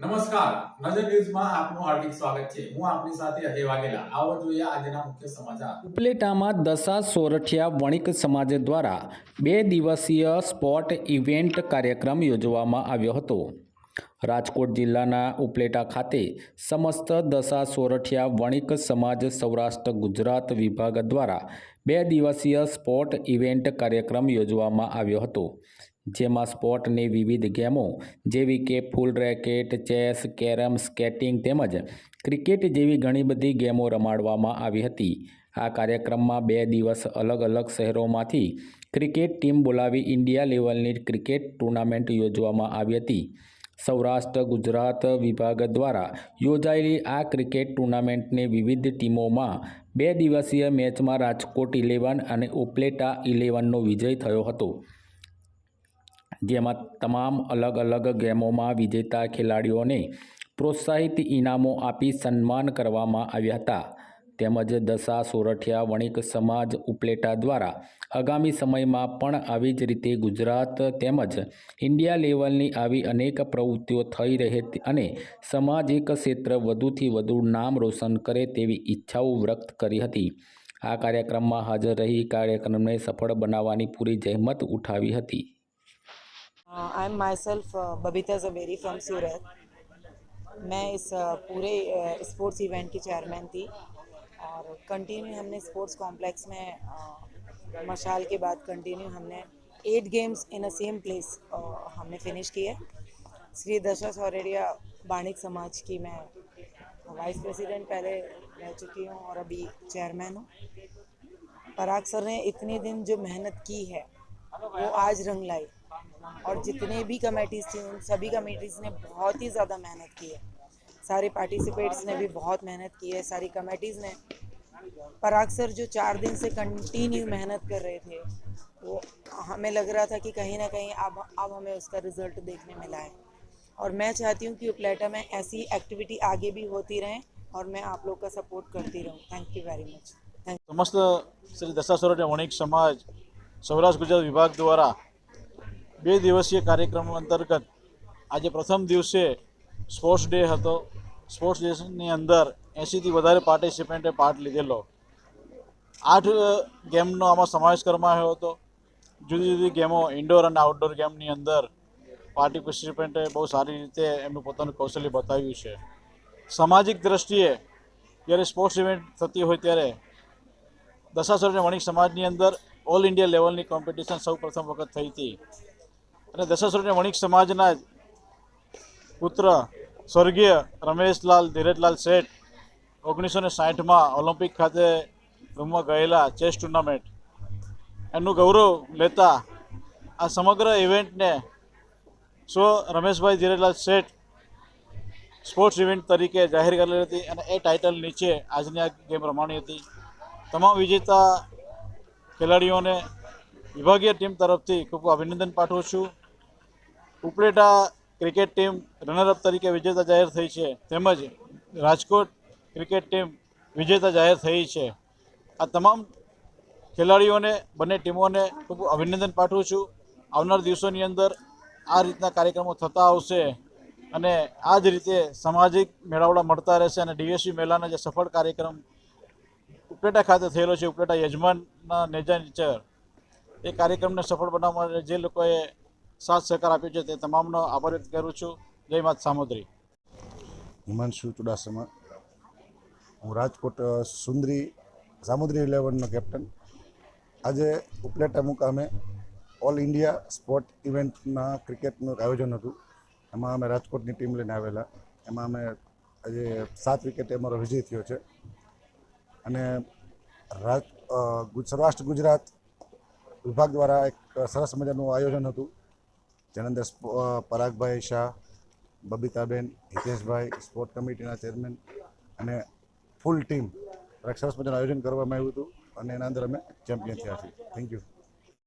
નમસ્કાર. નજર ન્યૂઝમાં આપનું હાર્દિક સ્વાગત છે. હું આપની સાથે અજય વાઘેલા. આવો જોઈએ આજના મુખ્ય સમાચાર. ઉપલેટામાં દશા સોરઠિયા વણિક સમાજ દ્વારા બે દિવસીય સ્પોર્ટ ઇવેન્ટ કાર્યક્રમ યોજવામાં આવ્યો હતો. રાજકોટ જિલ્લાના ઉપલેટા ખાતે સમસ્ત દશા સોરઠિયા વણિક સમાજ સૌરાષ્ટ્ર ગુજરાત વિભાગ દ્વારા બે દિવસીય સ્પોર્ટ ઇવેન્ટ કાર્યક્રમ યોજવામાં આવ્યો હતો. જેમાં સ્પોર્ટની વિવિધ ગેમો જેવી કે ફૂલ રેકેટ, ચેસ, કેરમ, સ્કેટિંગ તેમજ ક્રિકેટ જેવી ઘણી બધી ગેમો રમાડવામાં આવી હતી. આ કાર્યક્રમમાં બે દિવસ અલગ અલગ શહેરોમાંથી ક્રિકેટ ટીમ બોલાવી ઇન્ડિયા લેવલની ક્રિકેટ ટુર્નામેન્ટ યોજવામાં આવી હતી. સૌરાષ્ટ્ર, ગુજરાત વિભાગ દ્વારા યોજાયેલી આ ક્રિકેટ ટુર્નામેન્ટની વિવિધ ટીમોમાં બે દિવસીય મેચમાં રાજકોટ ઇલેવન અને ઉપલેટા ઇલેવનનો વિજય થયો હતો. જેમાં તમામ અલગ અલગ ગેમોમાં વિજેતા ખેલાડીઓને પ્રોત્સાહિત ઇનામો આપી સન્માન કરવામાં આવ્યા હતા. તેમજ દશા સોરઠિયા વણિક સમાજ ઉપલેટા દ્વારા આગામી સમયમાં પણ આવી જ રીતે ગુજરાત તેમજ ઇન્ડિયા લેવલની આવી અનેક પ્રવૃત્તિઓ થઈ રહે અને સામાજિક ક્ષેત્ર વધુથી વધુ નામ રોશન કરે તેવી ઈચ્છાઓ વ્યક્ત કરી હતી આ કાર્યક્રમમાં હાજર રહી કાર્યક્રમને સફળ બનાવવાની પૂરી જહેમત ઉઠાવી હતી Uh, I'm myself uh, Babita Zaveri from सूरत मैं इस uh, पूरे स्पोर्ट्स इवेंट की चेयरमैन थी और कंटिन्यू हमने स्पोर्ट्स कॉम्प्लेक्स में uh, मशाल के बाद कंटिन्यू हमने eight games in a same place हमने फिनिश किए। श्री दशा सौरेरिया बाणिक समाज की मैं वाइस प्रेसिडेंट पहले रह चुकी हूँ और अभी चेयरमैन हूँ। पराग सर ने इतने दिन जो मेहनत की है वो आज रंग लाई। और जितने भी कमेटीज़ थी उन सभी कमेटीज़ ने बहुत ही ज़्यादा मेहनत की है। सारे पार्टिसिपेट्स ने भी बहुत मेहनत की है सारी कमेटीज़ ने पराग सर जो चार दिन से कंटिन्यू मेहनत कर रहे थे वो हमें लग रहा था कि कहीं ना कहीं अब अब हमें उसका रिजल्ट देखने मिला है और मैं चाहती हूँ कि उपलेटा में ऐसी एक्टिविटी आगे भी होती रहें और मैं आप लोग का सपोर्ट करती रहूँ thank you very much thank સમસ્ત શ્રી દશાસ્વર વણિક સમાજ સૌરાષ્ટ્ર ગુજરાત વિભાગ દ્વારા બે દિવસીય કાર્યક્રમ અંતર્ગત આજે પ્રથમ દિવસે સ્પોર્ટ્સ ડે હતો સ્પોર્ટ્સ ડેની અંદર એંશીથી વધારે પાર્ટિસિપેન્ટે પાર્ટ લીધેલો. આઠ ગેમનો આમાં સમાવેશ કરવામાં આવ્યો હતો. જુદી જુદી ગેમો ઇન્ડોર અને આઉટડોર ગેમની અંદર પાર્ટિસિપેન્ટે બહુ સારી રીતે એમનું પોતાનું કૌશલ્ય બતાવ્યું છે. સામાજિક દ્રષ્ટિએ જ્યારે સ્પોર્ટ્સ ઇવેન્ટ થતી હોય ત્યારે દશાસુર અને વણિક સમાજની અંદર ઓલ ઇન્ડિયા લેવલની કોમ્પિટિશન સૌ પ્રથમ વખત થઈ હતી. અને દશાસુર વણિક સમાજના જ પુત્ર સ્વર્ગીય રમેશલાલ ધીરજલાલ શેઠ ઓગણીસો ને સાહીઠમાં ઓલિમ્પિક ખાતે રમવા ગયેલા ચેસ ટુર્નામેન્ટ. એનું ગૌરવ લેતા આ સમગ્ર ઇવેન્ટને સ્વ રમેશભાઈ ધીરેલાલ શેઠ સ્પોર્ટ્સ ઇવેન્ટ તરીકે જાહેર કરેલી હતી અને એ ટાઇટલ નીચે આજની આ ગેમ રમાણી હતી. તમામ વિજેતા ખેલાડીઓને વિભાગીય ટીમ તરફથી ખૂબ અભિનંદન પાઠવું છું. ઉપલેટા ક્રિકેટ ટીમ રનરઅપ તરીકે વિજેતા જાહેર થઈ છે. તેમજ રાજકોટ ક્રિકેટ ટીમ વિજેતા જાહેર થઈ છે. આ તમામ ખેલાડીઓને, બંને ટીમોને ખૂબ અભિનંદન પાઠવું છું. આવનાર દિવસોની અંદર આ રીતના કાર્યક્રમો થતા આવશે અને આ જ રીતે સામાજિક મેળાવડા મળતા રહેશે અને ડીએસસી મેળાના જે સફળ કાર્યક્રમ ઉપલેટા ખાતે થયેલો છે, ઉપલેટા યજમાનના નેજા નીચે એ કાર્યક્રમને સફળ બનાવવા માટે જે લોકોએ સાથ સહકાર આપ્યો છે તે તમામનો આભાર વ્યક્ત કરું છું. જય માત સામુદ્રી. હિમાંશુ ચુડાસમા. હું રાજકોટ સુંદરી, સામુદ્રી ઇલેવનનો કેપ્ટન આજે ઉપલેટા મુકામે ઓલ ઇન્ડિયા સ્પોર્ટ ઇવેન્ટના ક્રિકેટનું આયોજન હતું. એમાં અમે રાજકોટની ટીમ લઈને આવેલા. એમાં અમે આજે સાત વિકેટે અમારો વિજય થયો છે. અને રાજ સૌરાષ્ટ્ર, ગુજરાત વિભાગ દ્વારા એક સરસ મજાનું આયોજન હતું. જેના અંદર પરાગભાઈ શાહ, બબીતાબેન, હિતેશભાઈ સ્પોર્ટ કમિટીના ચેરમેન અને ફૂલ ટીમ સરસ મજાનું આયોજન કરવામાં આવ્યું હતું અને એના અંદર અમે ચેમ્પિયન થયા છીએ. Thank you